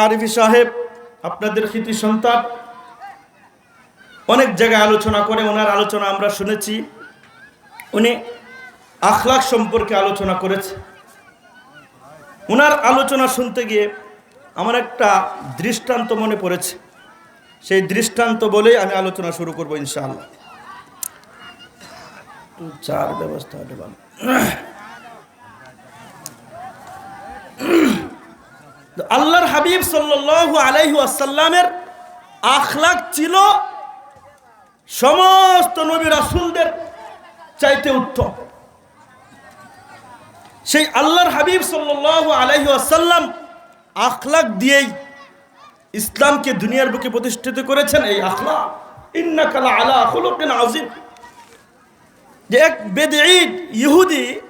আরিফি সাহেব, আপনাদের কৃতি সন্তান। অনেক জায়গায় আলোচনা করে, ওনার আলোচনা আমরা শুনেছি। উনি আখলাক সম্পর্কে আলোচনা করেছে। ওনার আলোচনা শুনতে গিয়ে আমার একটা দৃষ্টান্ত মনে পড়েছে। সেই দৃষ্টান্ত বলেই আমি আলোচনা শুরু করব ইনশাআল্লাহ। চার ব্যবস্থা হতে আল্লাহর হাবিব সাল্লাল্লাহু আলাইহি আসাল্লামের আখলাক ছিল সমস্ত নবী রাসূলদের চাইতে উত্তম। সেই আল্লাহর হাবিব সাল্লাল্লাহু আলাইহি আসাল্লাম আখলাক দিয়েই ইসলামকে দুনিয়ার বুকে প্রতিষ্ঠিত করেছেন এই আখলাক। ইন্নাকা আলা খুলুকিন আযীম। যে এক বেদঈদ ইহুদি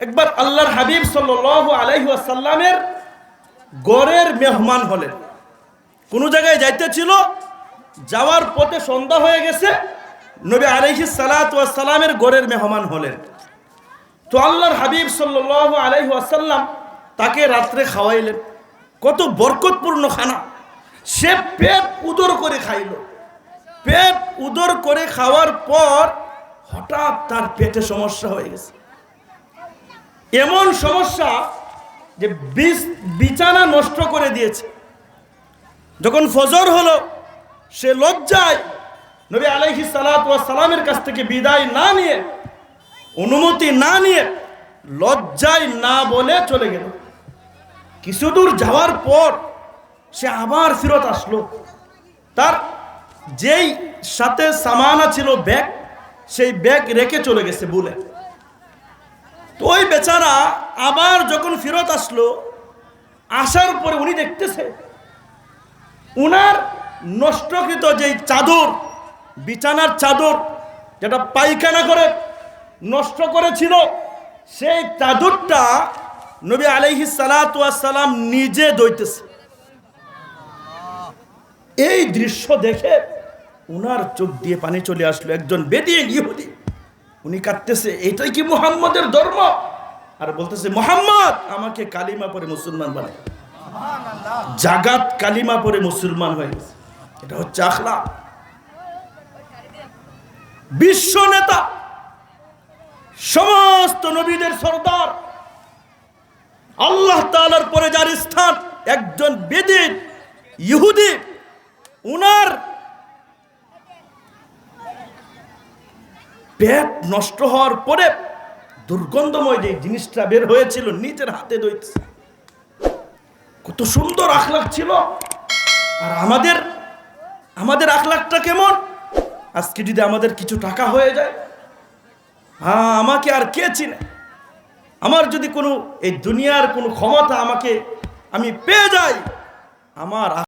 একবার আল্লাহর হাবিব সাল্লাল্লাহু আলাইহি আসাল্লামের গড়ের মেহমান হলেন। কোনো জায়গায় যাইতে ছিল, যাওয়ার পথে সন্ধ্যা হয়ে গেছে, নবী আলাইহি সালাত সালামের গড়ের মেহমান হলেন। তো আল্লাহর হাবিব সাল্লাল্লাহু আলাইহি আসাল্লাম তাকে রাত্রে খাওয়াইলেন। কত বরকতপূর্ণ খানা। সে পেট উদর করে খাইল। পেট উদর করে খাওয়ার পর হঠাৎ তার পেটে সমস্যা হয়ে গেছে। এমন সমস্যা যে বিছ- বিছানা নষ্ট করে দিয়েছে। যখন ফজর হলো, সে লজ্জায় নবী আলাইহি সালামের কাছ থেকে বিদায় না নিয়ে, অনুমতি না নিয়ে লজ্জায় না বলে চলে গেল। কিছু দূর যাওয়ার পর সে আবার ফেরত আসলো। তার যেই সাথে সামানা ছিল ব্যাগ, সেই ব্যাগ রেখে চলে গেছে বলে। তো ওই বেচারা আবার যখন ফেরত আসলো, আসার পরে উনি দেখতেছে, উনার নষ্টকৃত যেই চাদর, বিছানার চাদর, যেটা পায়খানা করে নষ্ট করেছিল, সেই চাদরটা নবী আলাইহি সালাম নিজে দইতেছে এই দৃশ্য দেখে উনার চোখ দিয়ে পানি চলে আসলো, একজন বেদিয়ে ইহুদি। উনি কাঁদতেছে এটাই কি মুহাম্মদের ধর্ম? আর বলতেছে মোহাম্মদ আমাকে কালিমা পরে মুসলমান বানায়। জাগাত কালিমা পরে মুসলমান হয়ে গেছে। এটা হচ্ছে আখলা বিশ্ব নেতা সমস্ত নবীদের সর্দার আল্লাহ তাআলার পরে যার স্থান একজন বেদিন ইহুদি উনার পেট নষ্ট হওয়ার পরে দুর্গন্ধময় যে জিনিসটা বের হয়েছিল, নিজের হাতে দইছে কত সুন্দর আখলাক ছিল। আর আমাদের আমাদের আখলাকটা কেমন? আজকে যদি আমাদের কিছু টাকা হয়ে যায় হ্যাঁ আমাকে আর কে চিনে? আমার যদি কোনো, এই দুনিয়ার কোনো ক্ষমতা আমাকে, আমি পেয়ে যাই, আমার